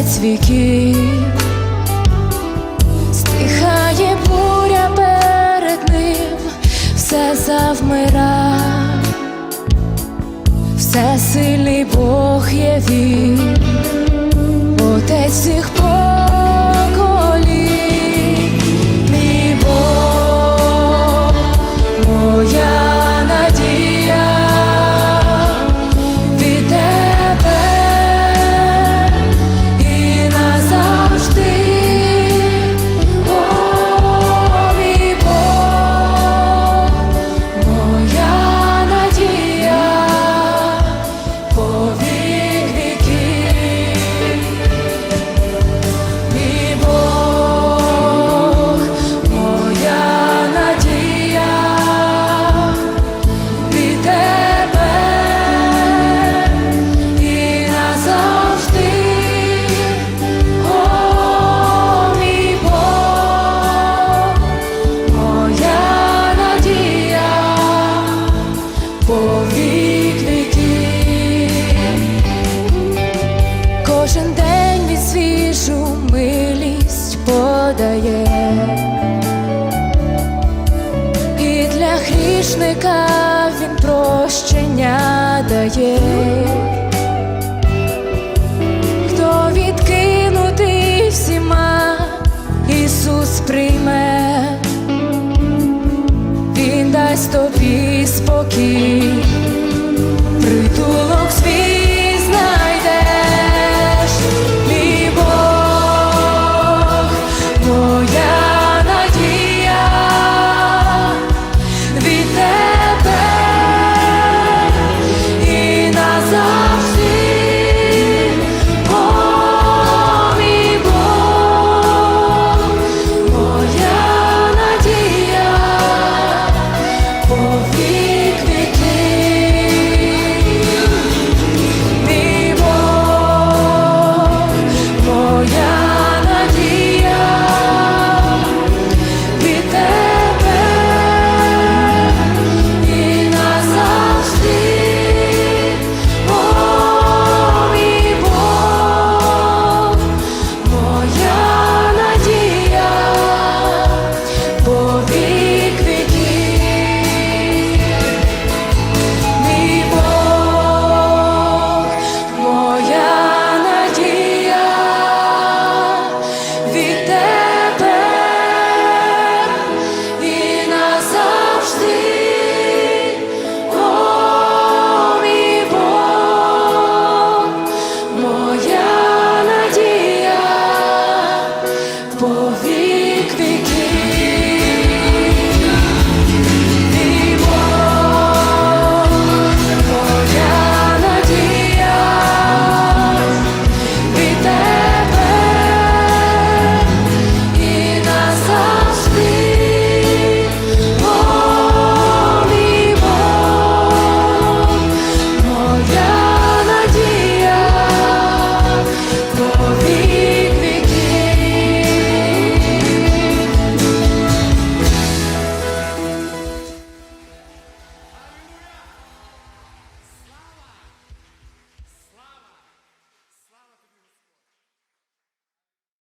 кінець віків, стихає буря перед ним, все завмира, все сильний Бог є він, отець всіх поколінь, подає, і для грішника він прощення дає, хто відкинутий всіма, Ісус прийме, Він дасть тобі спокій.